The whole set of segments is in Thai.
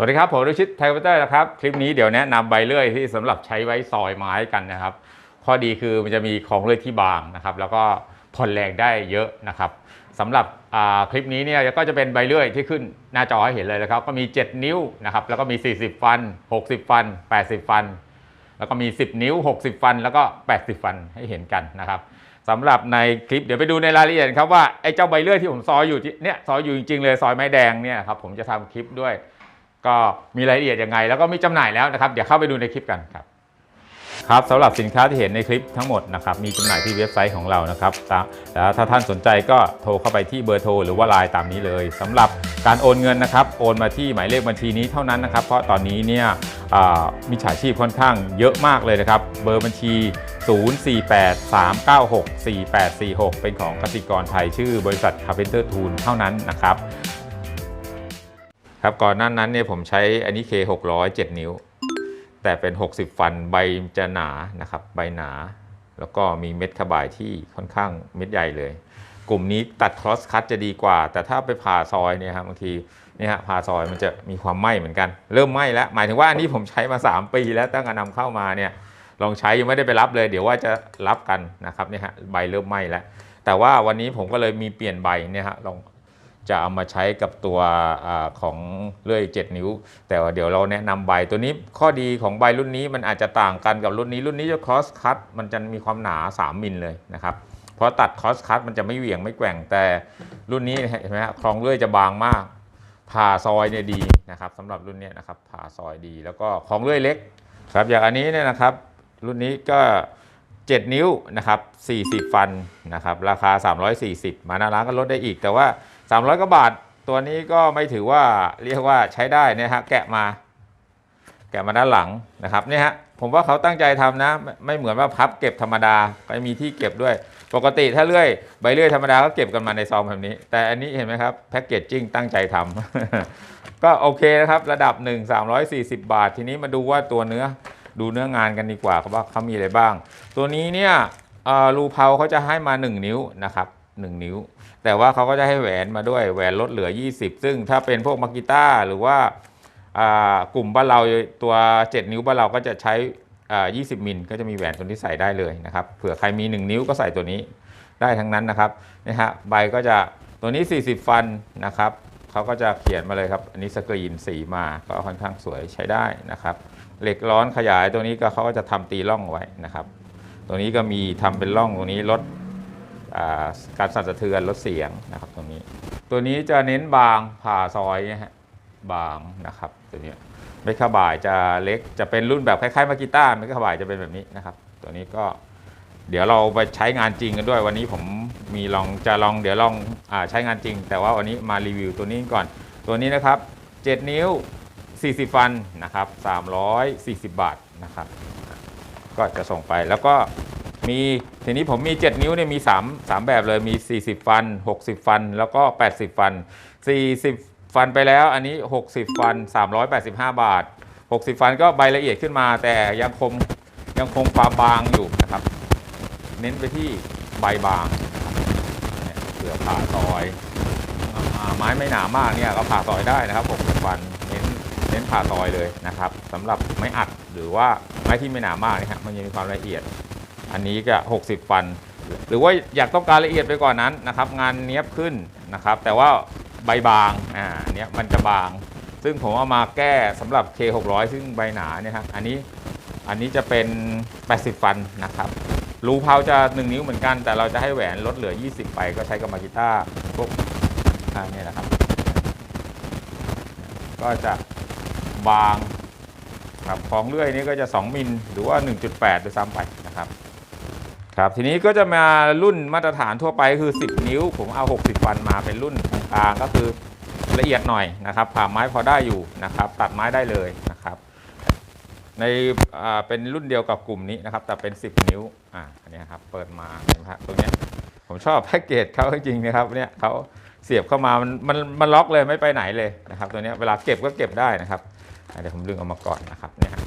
สวัสดีครับ ผมรุชิตไทยคอมพิวเตอร์นะครับ คลิปนี้เดี๋ยวแนะนำใบเลื่อยที่สำหรับใช้ไว้ซอยไม้กันนะครับ ข้อดีคือมันจะมีของเลื่อยที่บางนะครับ แล้วก็ผ่อนแรงได้เยอะนะครับสำหรับคลิปนี้เนี่ยก็จะเป็นใบเลื่อยที่ขึ้นหน้าจอให้เห็นเลยนะครับ ก็มี 7 นิ้วนะครับ แล้วก็มี 40 ฟัน 60 ฟัน 80 ฟัน แล้วก็มี 10 นิ้ว 60 ฟัน แล้วก็ 80 ฟันให้เห็นกันนะครับสำหรับในคลิปเดี๋ยวไปดูในรายละเอียดครับว่าไอ้เจ้าใบเลื่อยที่ผมซอยอยู่ที่เนี่ยซอยอยู่จริงๆเลยซอยไม้แดงเนี่ยครับผมจะทำคลิปด้วย ก็มีรายละเอียดยังไง แล้วก็มีจำหน่ายแล้วนะครับ เดี๋ยวเข้าไปดูในคลิปกันครับครับสำหรับสินค้าที่เห็นในคลิปทั้งหมดนะครับมีจำหน่ายที่เว็บไซต์ของเรานะครับแล้วถ้าท่านสนใจก็โทรเข้าไปที่เบอร์โทรหรือว่าไลน์ตามนี้เลยสำหรับการโอนเงินนะครับโอนมาที่หมายเลขบัญชีนี้เท่านั้นนะครับ เพราะตอนนี้เนี่ยมิจฉาชีพค่อนข้างเยอะมากเลยนะครับ เบอร์บัญชี 0483964846 เป็นของกสิกรไทยชื่อบริษัท Carpenter Tool เท่านั้นนะครับ ครับก่อนหน้านั้นเนี่ยผมใช้อันนี้ K 600 7 นิ้ว แต่เป็น 60 ฟันใบจะหนานะครับ ใบหนา แล้วก็มีเม็ดขบายที่ค่อนข้างเม็ดใหญ่เลย กลุ่มนี้ตัดครอสคัตจะดีกว่า แต่ถ้าไปผ่าซอยเนี่ยครับบางทีเนี่ยฮะผ่าซอยมันจะมีความไหม้เหมือนกัน เริ่มไหม้แล้ว หมายถึงว่าอันนี้ผมใช้มา 3 ปีแล้วตั้งแต่นำเข้ามาเนี่ยลองใช้ยังไม่ได้ไปรับเลย เดี๋ยวว่าจะรับกันนะครับเนี่ยฮะใบเริ่มไหม้แล้วแต่ว่าวันนี้ผมก็เลยมีเปลี่ยนใบเนี่ยฮะลอง จะเอามาใช้กับตัวอของเลื่อย 7 นิ้ว แต่ว่าเดี๋ยวเราแนะนำใบตัวนี้ข้อดีของใบรุ่นนี้มันอาจจะต่างกันกับรุ่นนี้รุ่นนี้จะ cross cut มันจะมีความหนา 3 มิลเลยนะครับเพราะตัด cross cut มันจะไม่เหวี่ยงไม่แกว่งแต่รุ่นนี้เห็นไหมฮะคลองเลื่อยจะบางมากผ่าซอยเนี่ยดีนะครับสำหรับรุ่นนี้นะครับผ่าซอยดีแล้วก็คลองเลื่อยเล็กครับอย่างอันนี้เนี่ยนะครับรุ่นนี้ก็ 7 นิ้วนะครับ40 ฟันนะครับราคา 340 มาหน้าร้านก็ลดได้อีกแต่ว่า 300กว่าบาท ตัวนี้ก็ไม่ถือว่าเรียกว่าใช้ได้นะฮะแกะมา แกะมาด้านหลังนะครับเนี่ยฮะผมว่าเขาตั้งใจทำนะไม่ไม่เหมือนว่าพับเก็บธรรมดาก็มีที่เก็บด้วย ปกติถ้าเลื่อยใบเลื่อยธรรมดาก็เก็บกันมาในซองแบบนี้ แต่อันนี้เห็นไหมครับแพ็กเกจจิ้งตั้งใจทำก็โอเคนะครับ ระดับ 1 340 บาท ทีนี้มาดูว่าตัวเนื้อดูเนื้องานกันดีกว่าครับว่าเขามีอะไรบ้าง ตัวนี้เนี่ยรูเพาเขาจะให้มา 1 นิ้วนะครับ 1 นิ้ว แต่ว่าเขาก็จะให้แหวนมาด้วยแหวนลดเหลือ 20 ซึ่งถ้าเป็นพวกมากิต้าหรือว่ากลุ่มบ้านเราตัว 7 นิ้วบ้านเราก็จะใช้อ่า20 มิลก็จะมีแหวนตัวนี้ใส่ได้เลยนะครับเผื่อใครมี 1 นิ้วก็ใส่ตัวนี้ได้ทั้งนั้นนะครับนะฮะใบก็จะตัวนี้ 40 ฟันนะครับเขาก็จะเขียนมาเลยครับ อันนี้สกรีนสีมาก็ค่อนข้างสวยใช้ได้นะครับ เหล็กร้อนขยายตัวนี้ก็เขาก็จะทำตีร่องไว้นะครับ ตัวนี้ก็มีทำเป็นร่องตรงนี้ลด การสั่นสะเทือนลดเสียงนะครับตรงนี้ ตัวนี้จะเน้นบางผ่าซอยนี่ยฮะบางนะครับตัวนี้เม็ดขบายจะเล็กจะเป็นรุ่นแบบคล้ายๆมากีต้าเม็ดขบายจะเป็นแบบนี้นะครับ ตัวนี้ก็เดี๋ยวเราไปใช้งานจริงกันด้วยวันนี้ผมมีลองจะลองเดี๋ยวลองอใช้งานจริง แต่ว่าวันนี้มารีวิวตัวนี้ก่อน ตัวนี้นะครับ 7 นิ้ว 40 ฟันนะครับ 340 บาทนะครับ ก็จะส่งไปแล้วก็ มีทีนี้ผมมี 7 นิ้วเนี่ยมี3 3 แบบเลยมี 40 ฟัน 60 ฟัน แล้วก็ 80 ฟัน 40 ฟันไปแล้วอันนี้ 60 ฟัน 385 บาท 60 ฟันก็ใบละเอียดขึ้นมา แต่ยังคงยังคงความบางอยู่นะครับ เน้นไปที่ใบบางเนี่ยเผื่อผ่าซอยอไม้ไม่หนามากเนี่ยก็ผ่าซอยได้นะครับ 60 ฟันเน้นเน้นผ่าซอยเลยนะครับสำหรับไม้อัดหรือว่าไม้ที่ไม่หนามากนะฮะมันยังมีความละเอียด อันนี้ก็ 60 ฟัน หรือว่าอยากต้องการละเอียดไปกว่านนั้นนะครับ งานเนี้ยบขึ้นนะครับ แต่ว่าใบบางอ่าเนี้ยมันจะบาง ซึ่งผมเอามาแก้สำหรับ K 600 ซึ่งใบหนาเนี่ยครับอันนี้อันนี้จะเป็น 80 ฟันนะครับรูเพาจะ 1 นิ้วเหมือนกัน แต่เราจะให้แหวนลดเหลือ 20 ไปก็ใช้กับมากิต้าพวกอ่าเนี่ยนะครับ ก็จะบางครับของเลื่อยนี้ก็จะ 2 มิลหรือว่า 1.8ด้วยซ้ำไป ครับทีนี้ก็จะมารุ่นมาตรฐานทั่วไปคือ 10 นิ้ว ผมเอา 60ฟันมาเป็นรุ่นกลางก็คือละเอียดหน่อยนะครับผ่าไม้พอได้อยู่นะครับ ตัดไม้ได้เลยนะครับ ในเป็นรุ่นเดียวกับกลุ่มนี้นะครับ แต่เป็น 10 นิ้วอ่าอันนี้ครับเปิดมาเห็นไหมครับตรงนี้ผมชอบแพ็กเกจเขาจริงๆนะครับเนี่ยเขาเสียบเข้ามามันมันมันล็อกเลยไม่ไปไหนเลยนะครับ ตัวนี้เวลาเก็บก็เก็บได้นะครับเดี๋ยวผมดึงออกมาก่อนนะครับเนี่ยครับ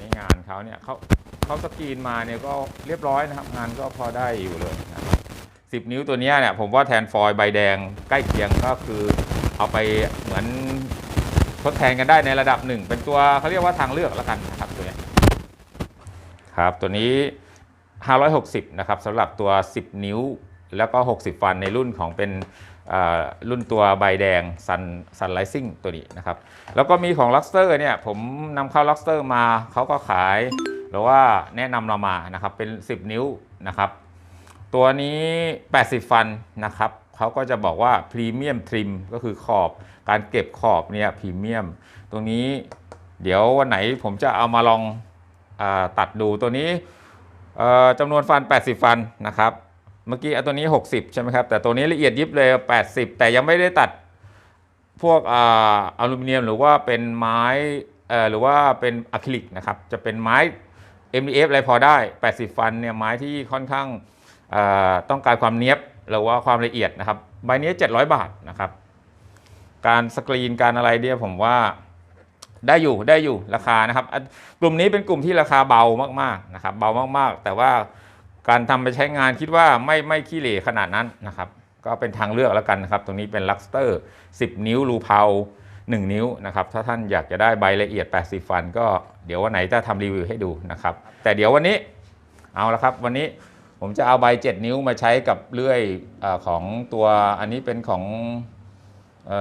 นี่งานเขาเนี่ยเขา เขาสกรีนมาเนี่ยก็เรียบร้อยนะครับ งานก็พอได้อยู่เลยนะครับ10นิ้วตัวนี้เนี่ยผมว่าแทนฟอยล์ใบแดงใกล้เคียงก็คือเอาไปเหมือนทดแทนกันได้ในระดับหนึ่งเป็นตัวเขาเรียกว่าทางเลือกแล้วกันนะครับตัวนี้ครับตัวนี้ 560 นะครับสำหรับตัว 10 นิ้วแล้วก็ 60 ฟันในรุ่นของเป็น รุ่นตัวใบแดง Sun Sun Rising ตัวนี้นะครับ แล้วก็มีของ Luxter เนี่ยผมนำเข้า Luxter มาเขาก็ขายหรือว่าแนะนำเรามานะครับเป็น 10 นิ้วนะครับ ตัวนี้ 80 ฟันนะครับเขาก็จะบอกว่าพรีเมียมทริมก็คือขอบการเก็บขอบเนี่ยพรีเมียมตรงนี้เดี๋ยววันไหนผมจะเอามาลองอตัดดูตัวนี้จำนวนฟัน 80 ฟันนะครับ เมื่อกี้ตัวนี้ 60 ใช่ไหมครับ แต่ตัวนี้ละเอียดยิบเลย 80 แต่ยังไม่ได้ตัดพวกออลูมิเนียมหรือว่าเป็นไม้เอ่อหรือว่าเป็นอะคริลิกนะครับ จะเป็นไม้ MDF อะไรพอได้ 80 ฟันเนี่ยไม้ที่ค่อนข้างต้องการความเนี้ยบหรือว่าความละเอียดนะครับ ใบนี้ 700 บาทนะครับ การสกรีนการอะไรเนี่ยผมว่าได้อยู่ได้อยู่ราคานะครับ กลุ่มนี้เป็นกลุ่มที่ราคาเบามากๆนะครับ เบามากๆ แต่ว่า การทำไปใช้งานคิดว่าไม่ไม่ขี้เหร่ขนาดนั้นนะครับ ก็เป็นทางเลือกแล้วกันนะครับ ตรงนี้เป็นลักสเตอร์ 10 นิ้วรูเพา1 นิ้วนะครับ ถ้าท่านอยากจะได้ใบละเอียด 80 ฟัน ก็เดี๋ยววันไหนจะทำรีวิวให้ดูนะครับ แต่เดี๋ยววันนี้เอาละครับ วันนี้ผมจะเอาใบ 7 นิ้วมาใช้กับเลื่อยออของตัวอันนี้เป็นของ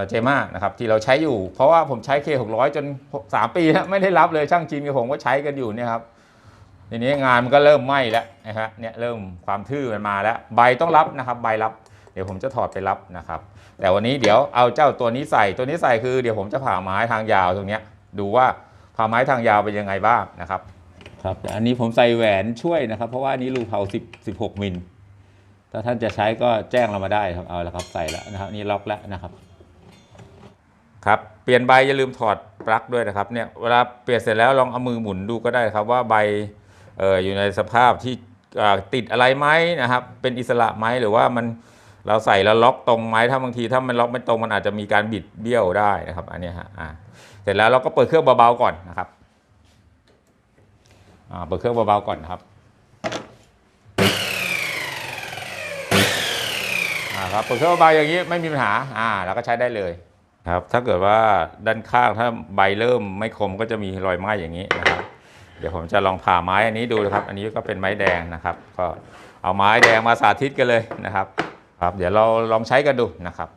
เจม่านะครับที่เราใช้อยู่ เพราะว่าผมใช้ K600 จน 3 ปีแล้วไม่ได้รับเลยช่างจีนกับผมก็ใช้กันอยู่เนี่ยครับ ทีนี้งานมันก็เริ่มไหม้แล้วนะครับเนี่ยเริ่มความทื่อมันมาแล้ว ใบต้องรับนะครับใบรับ เดี๋ยวผมจะถอดไปรับนะครับ แต่วันนี้เดี๋ยวเอาเจ้าตัวนี้ใส่ตัวนี้ใส่คือเดี๋ยวผมจะผ่าไม้ทางยาวตรงเนี้ยดูว่าผ่าไม้ทางยาวเป็นยังไงบ้างนะครับ ครับแต่อันนี้ผมใส่แหวนช่วยนะครับ เพราะว่าอันนี้รูเผา10 16มิลถ้าท่านจะใช้ก็แจ้งเรามาได้ครับเอาละครับใส่แล้วนะครับนี่ล็อกแล้วนะครับครับเปลี่ยนใบอย่าลืมถอดปลั๊กด้วยนะครับเนี่ยเวลาเปลี่ยนเสร็จแล้วลองเอามือหมุนดูก็ได้ครับว่าใบเอออยู่ในสภาพที่ติดอะไรไหมนะครับ เป็นอิสระไหมหรือว่ามันเราใส่แล้วล็อกตรงไหมถ้าบางทีถ้ามันล็อกไม่ตรงมันอาจจะมีการบิดเบี้ยวได้นะครับ อันนี้ฮะอ่าเสร็จแล้วเราก็เปิดเครื่องเบาๆก่อนนะครับอ่าเปิดเครื่องเบาๆก่อนครับอ่าครับเปิดเครื่องเบาอย่างนี้ไม่มีปัญหาอ่าเราก็ใช้ได้เลยครับ ถ้าเกิดว่าด้านข้างถ้าใบเริ่มไม่คมก็จะมีรอยไหม้อย่างนี้นะครับ เดี๋ยวผมจะลองผ่าไม้อันนี้ดูนะครับ อันนี้ก็เป็นไม้แดงนะครับ ก็เอาไม้แดงมาสาธิตกันเลยนะครับ ครับ เดี๋ยวเราลองใช้กันดูนะครับ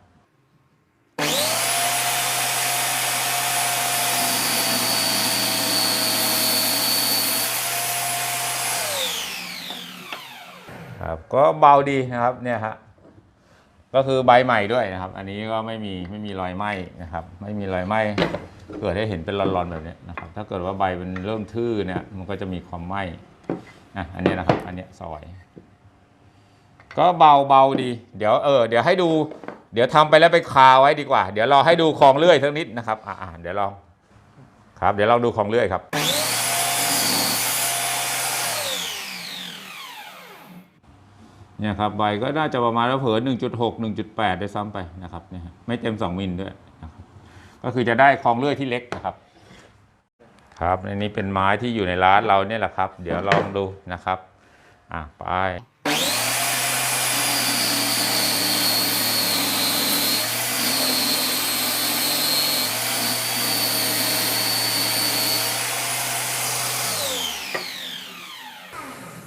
ครับก็เบาดีนะครับเนี่ยฮะ ก็คือใบใหม่ด้วยนะครับ อันนี้ก็ไม่มีไม่มีรอยไหม้นะครับ ไม่มีรอยไหม้เกิดให้เห็นเป็นรอนๆแบบนี้นะครับ ถ้าเกิดว่าใบมันเริ่มทื่อเนี่ยมันก็จะมีความไหม้อะอันนี้นะครับ อันนี้ซอย ก็เบาเบาดี เดี๋ยวเออเดี๋ยวให้ดู เดี๋ยวทำไปแล้วไปคาไว้ดีกว่า เดี๋ยวเราให้ดูคลองเลื่อยสักนิดนะครับ อ่าเดี๋ยวลองครับ เดี๋ยวเราดูคลองเลื่อยครับ เนี่ยครับใบก็น่าจะประมาณแล้วเผลอ1.6 1.8 ได้ซ้ำไปนะครับเนี่ยฮะไม่เต็ม 2 มิลด้วยนะครับก็คือจะได้คลองเลื่อยที่เล็กนะครับ ครับอันนี้เป็นไม้ที่อยู่ในร้านเราเนี่ยแหละครับ เดี๋ยวลองดูนะครับอะไป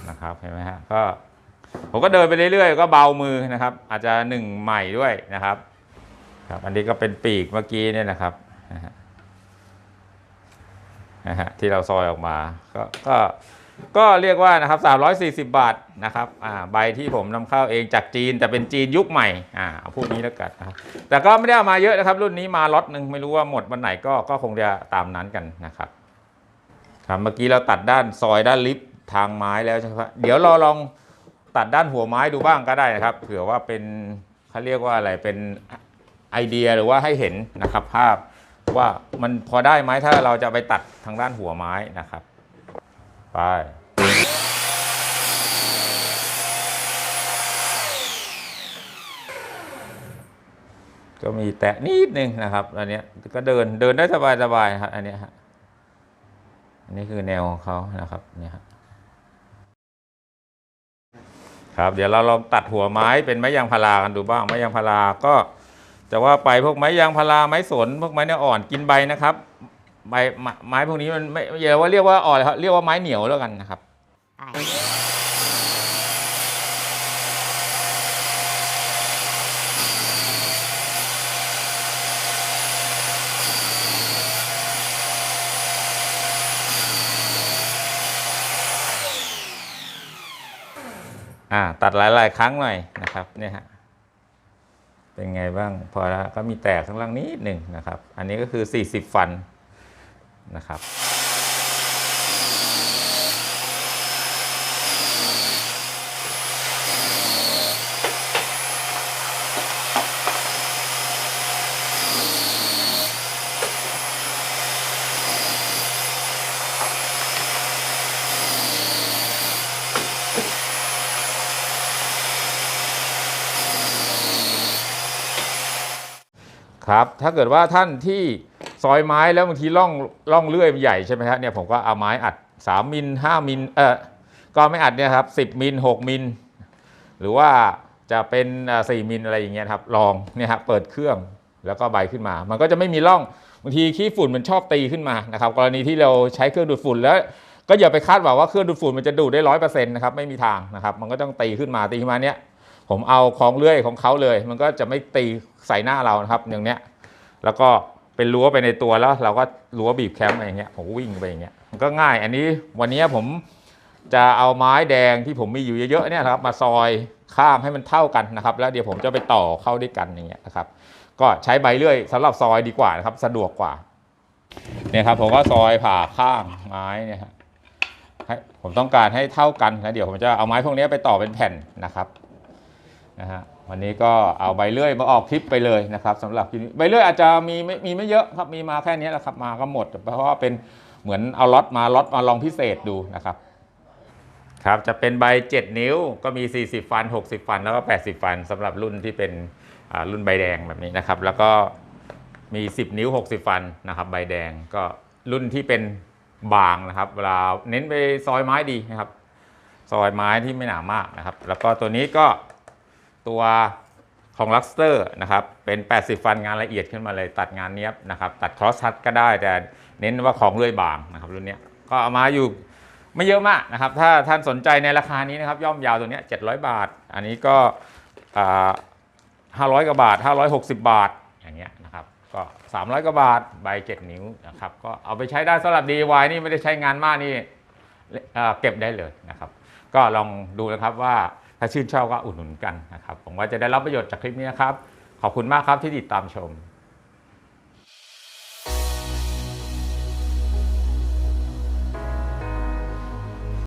นะครับเห็นไหมฮะก็ ผมก็เดินไปเรื่อยๆ ก็เบามือนะครับ อาจจะหนึ่งใหม่ด้วยนะครับครับ อันนี้ก็เป็นปีกเมื่อกี้เนี่ยนะครับนะฮะที่เราซอยออกมาก็ก็ก็เรียกว่านะครับ 340 บาทนะครับอ่าใบที่ผมนำเข้าเองจากจีนแต่เป็นจีนยุคใหม่อ่าเอาพูดนี้แล้วกันนะแต่ก็ไม่ได้เอามาเยอะนะครับ รุ่นนี้มาล็อตหนึ่งไม่รู้ว่าหมดวันไหนก็ก็คงจะตามนั้นกันนะครับครับเมื่อกี้เราตัดด้านซอยด้านลิฟต์ทางไม้แล้วใช่ไหมเดี๋ยวเราลอง ตัดด้านหัวไม้ดูบ้างก็ได้นะครับ เผื่อว่าเป็นเขาเรียกว่าอะไรเป็นไอเดียหรือว่าให้เห็นนะครับภาพว่ามันพอได้ไหมถ้าเราจะไปตัดทางด้านหัวไม้นะครับ ไปก็มีแตะนิดนึงนะครับอันนี้ก็เดินเดินได้สบายสบายๆครับอันนี้ฮะอันนี้คือแนวของเขานะครับเนี่ยฮะ ครับเดี๋ยวเราลองตัดหัวไม้เป็นไม้ยางพารากันดูบ้างไม้ยางพาราก็จะว่าไปพวกไม้ยางพาราไม้สนพวกไม้เนื้ออ่อนกินใบนะครับใบไม้พวกนี้มันไม่อย่าว่าเรียกว่าอ่อนเลยครับเรียกว่าไม้เหนียวแล้วกันนะครับ ตัดหลาย ๆ ครั้งหน่อยนะครับเนี่ยฮะเป็นไงบ้างพอแล้วก็มีแตกข้างล่างนิดหนึ่งนะครับ อันนี้ก็คือ 40 ฟันนะครับ ครับถ้าเกิดว่าท่านที่ซอยไม้แล้วบางทีร่องร่องเลื่อยมันใหญ่ใช่ไหมครับเนี่ยผมก็เอาไม้อัด 3มิล5มิลเออก็ไม่อัดเนี่ยครับ10มิล6มิลหรือว่าจะเป็นอ่า4มิลอะไรอย่างเงี้ยครับลองเนี่ยครับเปิดเครื่องแล้วก็ใบขึ้นมา มันก็จะไม่มีร่องบางทีขี้ฝุ่นมันชอบตีขึ้นมานะครับกรณีที่เราใช้เครื่องดูดฝุ่นแล้วก็อย่าไปคาดหวังว่าเครื่องดูดฝุ่นมันจะดูดได้ร้อยเปอร์เซ็นต์นะครับไม่มีทางนะครับมันก็ต้องตีขึ้นมาตีขึ้นมาเนี้ย ผมเอาของเลื่อยของเขาเลย มันก็จะไม่ตีใส่หน้าเรานะครับอย่างเนี้ยแล้วก็เป็นรั้วไปในตัวแล้วเราก็รั้วบีบแคมป์อะไรอย่างเงี้ยผมก็วิ่งไปอย่างเงี้ยมันก็ง่ายอันนี้วันนี้ผมจะเอาไม้แดงที่ผมมีอยู่เยอะๆเนี่ยนะครับมาซอยข้างให้มันเท่ากันนะครับ แล้วเดี๋ยวผมจะไปต่อเข้าด้วยกันอย่างเงี้ยนะครับ ก็ใช้ใบเลื่อยสำหรับซอยดีกว่านะครับ สะดวกกว่าเนี่ยครับผมก็ซอยผ่าข้างไม้เนี่ยฮะให้ผมต้องการให้เท่ากันแล้วเดี๋ยวผมจะเอาไม้พวกนี้ไปต่อเป็นแผ่นนะครับ นะฮะวันนี้ก็เอาใบเลื่อยมาออกคลิปไปเลยนะครับสำหรับใบเลื่อยอาจจะมีไม่มีไม่เยอะครับมีมาแค่นี้แหละครับมาก็หมด เพราะว่าเป็นเหมือนเอาล็อตมาล็อตมาลองพิเศษดูนะครับครับจะเป็นใบ 7 นิ้วก็มี 40 ฟัน 60 ฟัน แล้วก็ 80 ฟันสำหรับรุ่นที่เป็นรุ่นใบแดงแบบนี้นะครับ แล้วก็มี 10 นิ้ว 60 ฟันนะครับ ใบแดงก็รุ่นที่เป็นบางนะครับเวลาเน้นไปซอยไม้ดีนะครับ ซอยไม้ที่ไม่หนามากนะครับ แล้วก็ตัวนี้ก็ ตัวของลักสเตอร์นะครับเป็น 80 ฟันงานละเอียดขึ้นมาเลยตัดงานเนี้ยบนะครับตัดครอสทัดก็ได้แต่เน้นว่าของเลื่อยบางนะครับรุ่นเนี้ยก็เอามาอยู่ไม่เยอะมากนะครับ ถ้าท่านสนใจในราคานี้นะครับ ย่อมยาวตัวเนี้ย700 บาท อันนี้ก็อ่า500กว่าบาท 560 บาทอย่างเงี้ยนะครับก็ 300กว่าบาทใบ7นิ้วนะครับก็เอาไปใช้ได้สำหรับ DIY นี่ไม่ได้ใช้งานมากนี่เก็บได้เลยนะครับ ก็ลองดูนะครับว่า ถ้าชื่นชอบก็อุดหนุนกันนะครับผมว่าจะได้รับประโยชน์จากคลิปนี้นะครับ ขอบคุณมากครับที่ติดตามชม